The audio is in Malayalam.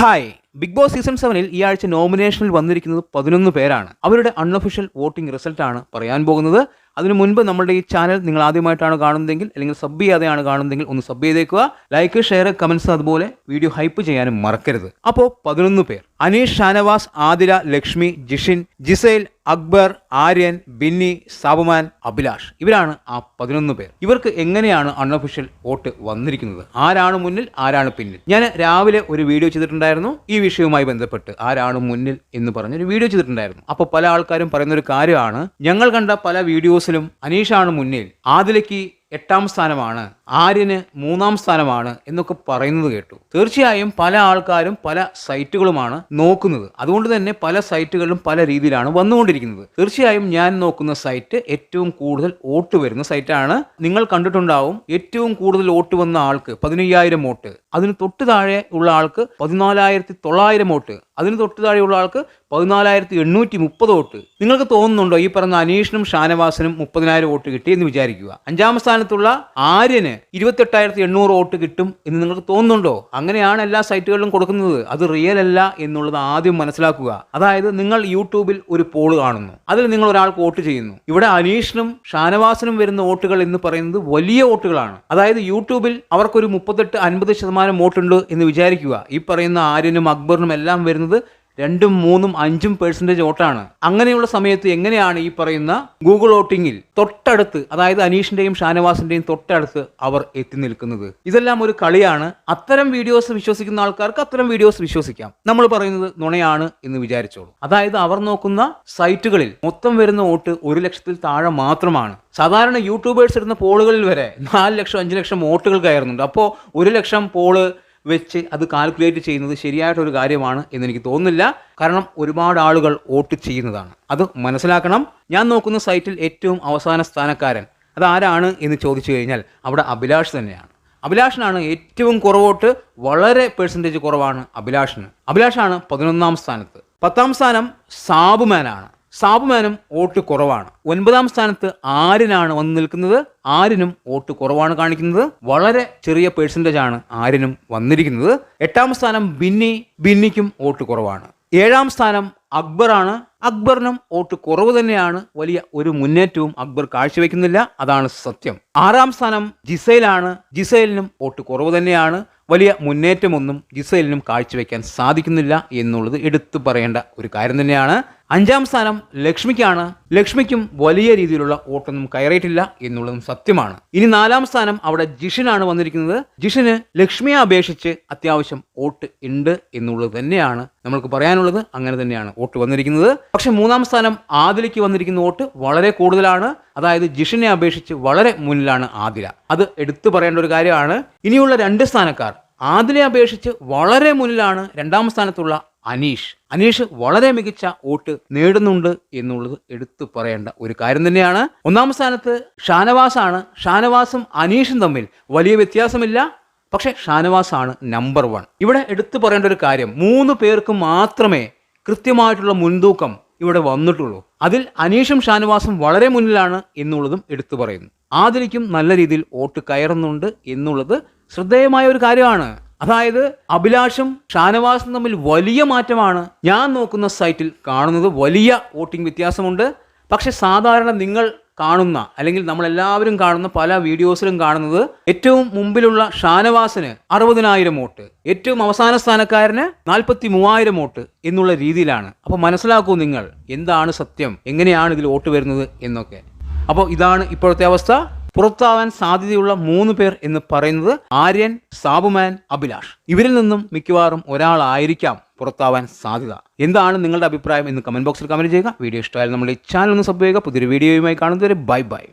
ഹായ് ബിഗ് ബോസ് സീസൺ സെവനിൽ ഈ ആഴ്ച നോമിനേഷനിൽ വന്നിരിക്കുന്നത് പതിനൊന്ന് പേരാണ്. അവരുടെ അൺഒഫീഷ്യൽ വോട്ടിംഗ് റിസൾട്ടാണ് പറയാൻ പോകുന്നത്. അതിനു മുൻപ് നമ്മുടെ ഈ ചാനൽ നിങ്ങൾ ആദ്യമായിട്ടാണ് കാണുന്നതെങ്കിൽ അല്ലെങ്കിൽ സബ് ചെയ്യാതെയാണ് കാണുന്നതെങ്കിൽ ഒന്ന് സബ് ചെയ്തേക്കുക. ലൈക്ക് ഷെയർ കമൻസ് അതുപോലെ വീഡിയോ ഹൈപ്പ് ചെയ്യാനും മറക്കരുത്. അപ്പോൾ പതിനൊന്ന് പേർ. അനീഷ് ഷാനവാസ് ആതിര ലക്ഷ്മി ജിഷിൻ ജിസൈൽ അക്ബർ ആര്യൻ ബിന്നി സാബുമാൻ അഭിലാഷ്. ഇവരാണ് ആ പതിനൊന്ന് പേർ. ഇവർക്ക് എങ്ങനെയാണ് അൺഒഫീഷ്യൽ വോട്ട് വന്നിരിക്കുന്നത്? ആരാണ് മുന്നിൽ ആരാണ് പിന്നിൽ? ഞാൻ രാവിലെ ഒരു വീഡിയോ ചെയ്തിട്ടുണ്ടായിരുന്നു. ഈ വിഷയവുമായി ബന്ധപ്പെട്ട് ആരാണ് മുന്നിൽ എന്ന് പറഞ്ഞൊരു വീഡിയോ ചെയ്തിട്ടുണ്ടായിരുന്നു. അപ്പോൾ പല ആൾക്കാരും പറയുന്ന ഒരു കാര്യമാണ് ഞങ്ങൾ കണ്ട പല വീഡിയോസിലും അനീഷാണ് മുന്നിൽ. ആദിലയ്ക്ക് എട്ടാം സ്ഥാനമാണ് ആര്യന് മൂന്നാം സ്ഥാനമാണ് എന്നൊക്കെ പറയുന്നത് കേട്ടു. തീർച്ചയായും പല ആൾക്കാരും പല സൈറ്റുകളുമാണ് നോക്കുന്നത്. അതുകൊണ്ട് തന്നെ പല സൈറ്റുകളിലും പല രീതിയിലാണ് വന്നുകൊണ്ടിരിക്കുന്നത്. തീർച്ചയായും ഞാൻ നോക്കുന്ന സൈറ്റ് ഏറ്റവും കൂടുതൽ വോട്ട് വരുന്ന സൈറ്റാണ്. നിങ്ങൾ കണ്ടിട്ടുണ്ടാവും ഏറ്റവും കൂടുതൽ വോട്ട് വന്ന ആൾക്ക് പതിനയ്യായിരം വോട്ട് അതിന് തൊട്ട് താഴെ ഉള്ള ആൾക്ക് പതിനാലായിരത്തി തൊള്ളായിരം വോട്ട് അതിന് തൊട്ട് താഴെയുള്ള ആൾക്ക് പതിനാലായിരത്തി എണ്ണൂറ്റി മുപ്പത് വോട്ട്. നിങ്ങൾക്ക് തോന്നുന്നുണ്ടോ ഈ പറഞ്ഞ അനീഷിനും ഷാനവാസിനും മുപ്പതിനായിരം വോട്ട് കിട്ടി എന്ന് വിചാരിക്കുക. അഞ്ചാം സ്ഥാനത്തുള്ള ആര്യന് ഇരുപത്തെട്ടായിരത്തി എണ്ണൂറ് വോട്ട് കിട്ടും എന്ന് നിങ്ങൾക്ക് തോന്നുന്നുണ്ടോ? അങ്ങനെയാണ് എല്ലാ സൈറ്റുകളിലും കൊടുക്കുന്നത്. അത് റിയൽ അല്ല എന്നുള്ളത് ആദ്യം മനസ്സിലാക്കുക. അതായത് നിങ്ങൾ യൂട്യൂബിൽ ഒരു പോൾ കാണുന്നു. അതിൽ നിങ്ങൾ ഒരാൾക്ക് വോട്ട് ചെയ്യുന്നു. ഇവിടെ അനീഷിനും ഷാനവാസിനും വരുന്ന വോട്ടുകൾ എന്ന് പറയുന്നത് വലിയ വോട്ടുകളാണ്. അതായത് യൂട്യൂബിൽ അവർക്കൊരു മുപ്പത്തെട്ട് അൻപത് ശതമാനം വോട്ടുണ്ട് എന്ന് വിചാരിക്കുക. ഈ പറയുന്ന ആര്യനും അക്ബറിനും എല്ലാം വരുന്നത് രണ്ടും മൂന്നും അഞ്ചും പെർസെന്റേജ് വോട്ടാണ്. അങ്ങനെയുള്ള സമയത്ത് എങ്ങനെയാണ് ഈ പറയുന്ന ഗൂഗിൾ വോട്ടിങ്ങിൽ തൊട്ടടുത്ത് അതായത് അനീഷിന്റെയും ഷാനവാസിന്റെയും തൊട്ടടുത്ത് അവർ എത്തി നിൽക്കുന്നത്? ഇതെല്ലാം ഒരു കളിയാണ്. അത്തരം വീഡിയോസ് വിശ്വസിക്കുന്ന ആൾക്കാർക്ക് അത്തരം വീഡിയോസ് വിശ്വസിക്കാം. നമ്മൾ പറയുന്നത് നുണയാണ് എന്ന് വിചാരിച്ചോളൂ. അതായത് അവർ നോക്കുന്ന സൈറ്റുകളിൽ മൊത്തം വരുന്ന വോട്ട് ഒരു ലക്ഷത്തിൽ താഴെ മാത്രമാണ്. സാധാരണ യൂട്യൂബേഴ്സ് ഇടുന്ന പോളുകളിൽ വരെ നാല് ലക്ഷം അഞ്ച് ലക്ഷം വോട്ടുകൾ കയറുന്നുണ്ട്. അപ്പോൾ ഒരു ലക്ഷം പോൾ വെച്ച് അത് കാൽക്കുലേറ്റ് ചെയ്യുന്നത് ശരിയായിട്ടൊരു കാര്യമാണ് എന്ന് എനിക്ക് തോന്നുന്നില്ല. കാരണം ഒരുപാട് ആളുകൾ വോട്ട് ചെയ്യുന്നതാണ്. അത് മനസ്സിലാക്കണം. ഞാൻ നോക്കുന്ന സൈറ്റിൽ ഏറ്റവും അവസാന സ്ഥാനക്കാരൻ അതാരാണ് എന്ന് ചോദിച്ചു കഴിഞ്ഞാൽ അവിടെ അഭിലാഷ് തന്നെയാണ്. അഭിലാഷിനാണ് ഏറ്റവും കുറവോട്ട് വളരെ പെർസെന്റേജ് കുറവാണ് അഭിലാഷിന്. അഭിലാഷാണ് പതിനൊന്നാം സ്ഥാനത്ത്. പത്താം സ്ഥാനം സാബുമാനാണ്. സാബുമാനും വോട്ട് കുറവാണ്. ഒൻപതാം സ്ഥാനത്ത് ആര്യനാണ് വന്നു നിൽക്കുന്നത്? ആരിനും വോട്ട് കുറവാണ് കാണിക്കുന്നത്. വളരെ ചെറിയ പേഴ്സന്റേജ് ആണ് ആരിനും വന്നിരിക്കുന്നത്. എട്ടാം സ്ഥാനം ബിന്നി ബിന്നിക്കും വോട്ട് കുറവാണ്. ഏഴാം സ്ഥാനം അക്ബറാണ്. അക്ബറിനും വോട്ട് കുറവ് തന്നെയാണ്. വലിയ ഒരു മുന്നേറ്റവും അക്ബർ കാഴ്ചവെക്കുന്നില്ല. അതാണ് സത്യം. ആറാം സ്ഥാനം ജിസൈലാണ്. ജിസൈലിനും വോട്ട് കുറവ് തന്നെയാണ്. വലിയ മുന്നേറ്റമൊന്നും ജിസൈലിനും കാഴ്ചവെക്കാൻ സാധിക്കുന്നില്ല എന്നുള്ളത് എടുത്തു പറയേണ്ട ഒരു കാര്യം തന്നെയാണ്. അഞ്ചാം സ്ഥാനം ലക്ഷ്മിക്കാണ്. ലക്ഷ്മിക്കും വലിയ രീതിയിലുള്ള വോട്ടൊന്നും കയറിയിട്ടില്ല എന്നുള്ളതും സത്യമാണ്. ഇനി നാലാം സ്ഥാനം അവിടെ ജിഷിനാണ് വന്നിരിക്കുന്നത്. ജിഷിന് ലക്ഷ്മിയെ അപേക്ഷിച്ച് അത്യാവശ്യം വോട്ട് ഉണ്ട് എന്നുള്ളത് തന്നെയാണ് നമ്മൾക്ക് പറയാനുള്ളത്. അങ്ങനെ തന്നെയാണ് വോട്ട് വന്നിരിക്കുന്നത്. പക്ഷെ മൂന്നാം സ്ഥാനം ആദിലയ്ക്ക് വന്നിരിക്കുന്ന വോട്ട് വളരെ കൂടുതലാണ്. അതായത് ജിഷിനെ അപേക്ഷിച്ച് വളരെ മുന്നിലാണ് ആദില. അത് എടുത്തു പറയേണ്ട ഒരു കാര്യമാണ്. ഇനിയുള്ള രണ്ട് സ്ഥാനക്കാർ ആദിലെ അപേക്ഷിച്ച് വളരെ മുന്നിലാണ് രണ്ടാം സ്ഥാനത്തുള്ള അനീഷ്. അനീഷ് വളരെ മികച്ച വോട്ട് നേടുന്നുണ്ട് എന്നുള്ളത് എടുത്തു പറയേണ്ട ഒരു കാര്യം തന്നെയാണ്. ഒന്നാം സ്ഥാനത്ത് ഷാനവാസാണ്. ഷാനവാസും അനീഷും തമ്മിൽ വലിയ വ്യത്യാസമില്ല. പക്ഷേ ഷാനവാസാണ് നമ്പർ വൺ ഇവിടെ എടുത്തു പറയേണ്ട ഒരു കാര്യം മൂന്ന് പേർക്ക് മാത്രമേ കൃത്യമായിട്ടുള്ള മുൻതൂക്കം ഇവിടെ വന്നിട്ടുള്ളൂ. അതിൽ അനീഷും ഷാനവാസും വളരെ മുന്നിലാണ് എന്നുള്ളതും എടുത്തു പറയുന്നു. ആദിലിക്കും നല്ല രീതിയിൽ വോട്ട് കയറുന്നുണ്ട് എന്നുള്ളത് ശ്രദ്ധേയമായ ഒരു കാര്യമാണ്. അതായത് അഭിലാഷും ഷാനവാസും തമ്മിൽ വലിയ മാറ്റമാണ് ഞാൻ നോക്കുന്ന സൈറ്റിൽ കാണുന്നത്. വലിയ വോട്ടിംഗ് വ്യത്യാസമുണ്ട്. പക്ഷെ സാധാരണ നിങ്ങൾ കാണുന്ന അല്ലെങ്കിൽ നമ്മളെല്ലാവരും കാണുന്ന പല വീഡിയോസിലും കാണുന്നത് ഏറ്റവും മുമ്പിലുള്ള ഷാനവാസിന് അറുപതിനായിരം വോട്ട് ഏറ്റവും അവസാന സ്ഥാനക്കാരന് നാൽപ്പത്തി മൂവായിരം വോട്ട് എന്നുള്ള രീതിയിലാണ്. അപ്പോൾ മനസ്സിലാക്കൂ നിങ്ങൾ എന്താണ് സത്യം എങ്ങനെയാണ് ഇതിൽ വോട്ട് വരുന്നത് എന്നൊക്കെ. അപ്പോൾ ഇതാണ് ഇപ്പോഴത്തെ അവസ്ഥ. പുറത്താവാൻ സാധ്യതയുള്ള മൂന്ന് പേർ എന്ന് പറയുന്നത് ആര്യൻ സാബുമാൻ അഭിലാഷ്. ഇവരിൽ നിന്നും മിക്കവാറും ഒരാളായിരിക്കാം. പുറത്താവാൻ സാധ്യത. എന്താണ് നിങ്ങളുടെ അഭിപ്രായം എന്ന് കമന്റ് ബോക്സിൽ കമന്റ് ചെയ്യുക. വീഡിയോ ഇഷ്ടമായാലും നമ്മുടെ ചാനൽ ഒന്ന് സബ് ചെയ്യുക. പുതിയൊരു വീഡിയോയുമായി കാണുന്നവരെ ബൈ ബൈ.